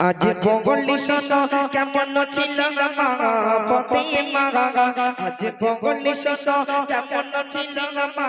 আজ বগলি শোনো কেমন ছিল মা আজ বগলি শোনো কেমন ছিল মা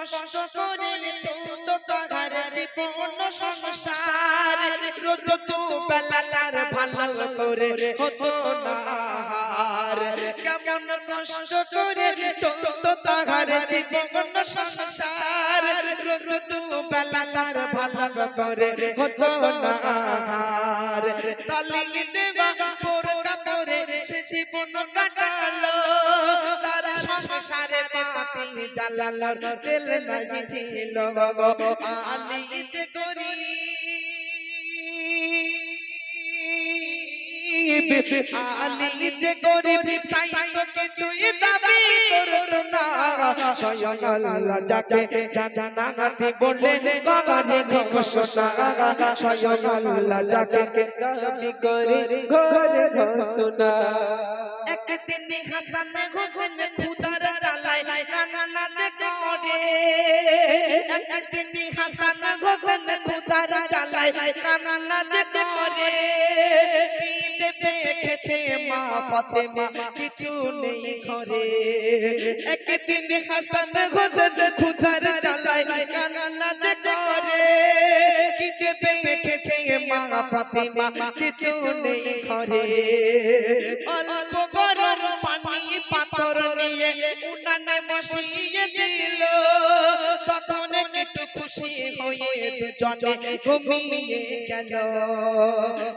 কষ্ট করে তো তার জীবন সংসার। রোজ তু বেলার ভালো করে হতো না কেমন কষ্ট করে চৌদ্দ তাহার জীবন সংসার। রোজ তু বেলার ভালো করে হতো জীবন কাটালো, তার সংসারে বাতি জ্বালালো, তেল নাই ছিল আলি যে করি আলি যে গরিব তাই তো কিছুই দাবি করতো না। স্বয়ং আল্লাহ যাকে জানা গাতি বলে গগনে ঘোষণা। স্বয়ং আল্লাহ যাকে দাবি করে ঘরে ঘোষণা। একদিন হাসান হোসেন খুদার জ্বালায় কান্না যে করে। একদিন হাসান হোসেন খুদার জ্বালায় কান্না যে করে। কি দেবে খেতে মা ফাতেমা কিছু নেই ঘরে। একদিন হাসান হোসেন খুদার জ্বালায় কান্না যে করে। কি দেবে মা ফাতেমা কিছু নেই ঘরে। অল্প গরম পানি পাথর নিয়ে উনানে বসিয়ে দিল। তখন একটু খুশি হয়ে দুজনে ঘুমিয়ে গেল।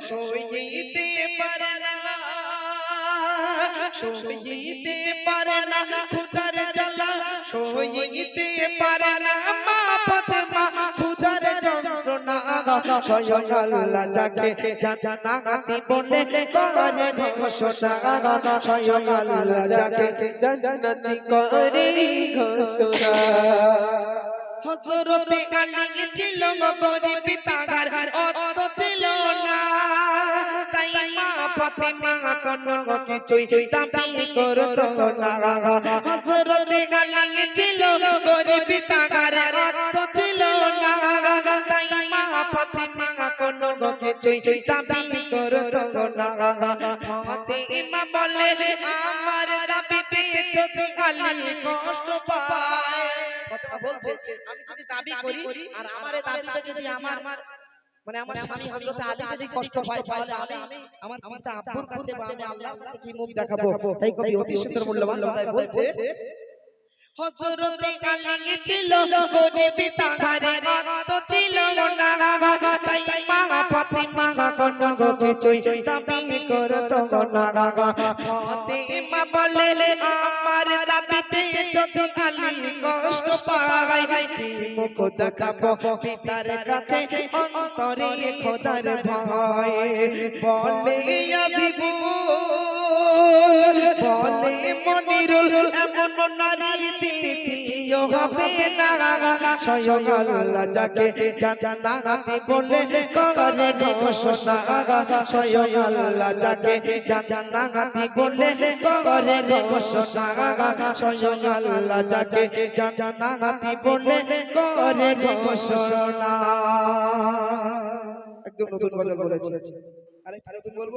সইতে পারে না। সইতে পারে না। খুদার জ্বালা। সইতে পারে স্বয়ং আল্লাহ যাকে জানা গাতি বলে করে ঘোষণা। স্বয়ং আল্লাহ যাকে জানাতি করে ঘোষণা। হজরতে আলী ছিল গরিব তাগার অত ছিল না। ছিল অত কিছুই দাবি করতো না ফাতেমা বলে আমার দাবিতে যদি আলী কষ্ট পায়। কথা বলছে আমি যদি দাবি করি আর আমার দাবিতে যদি আমার মানে আমার স্বামী হযরত আলী যদি কষ্ট পায় তাহলে আমি আমার পিতা আব্বুর কাছে বা আমি আল্লাহর কাছে কি মুখ দেখাবো? তাই কবি অতি সুন্দর মূল্যবান কথায় বলছে হযরত আলী ছিল গরিব তাগারে রক্ত ছিল না তাই মা ফাতিমা কোনো কিছুই দাবি করতো না ফাতিমা বলে আমার দাবিতে যদি আলী কষ্ট পায় মুখ দেখাবো পিতার কাছে, অন্তরে খোদার ভয়। বলে বলে মনিরুল, এমন নারী দ্বিতীয় হবে না। স্বয়ং আল্লাহ যাকে জানা গাতি বলে করে ঘোষণা। স্বয়ং আল্লাহ যাকে বলে করে ঘোষণা। স্বয়ং আল্লাহ যাকে বলে করে ঘোষণা। একদম নতুন বলেছি। আরে, নতুন বলব?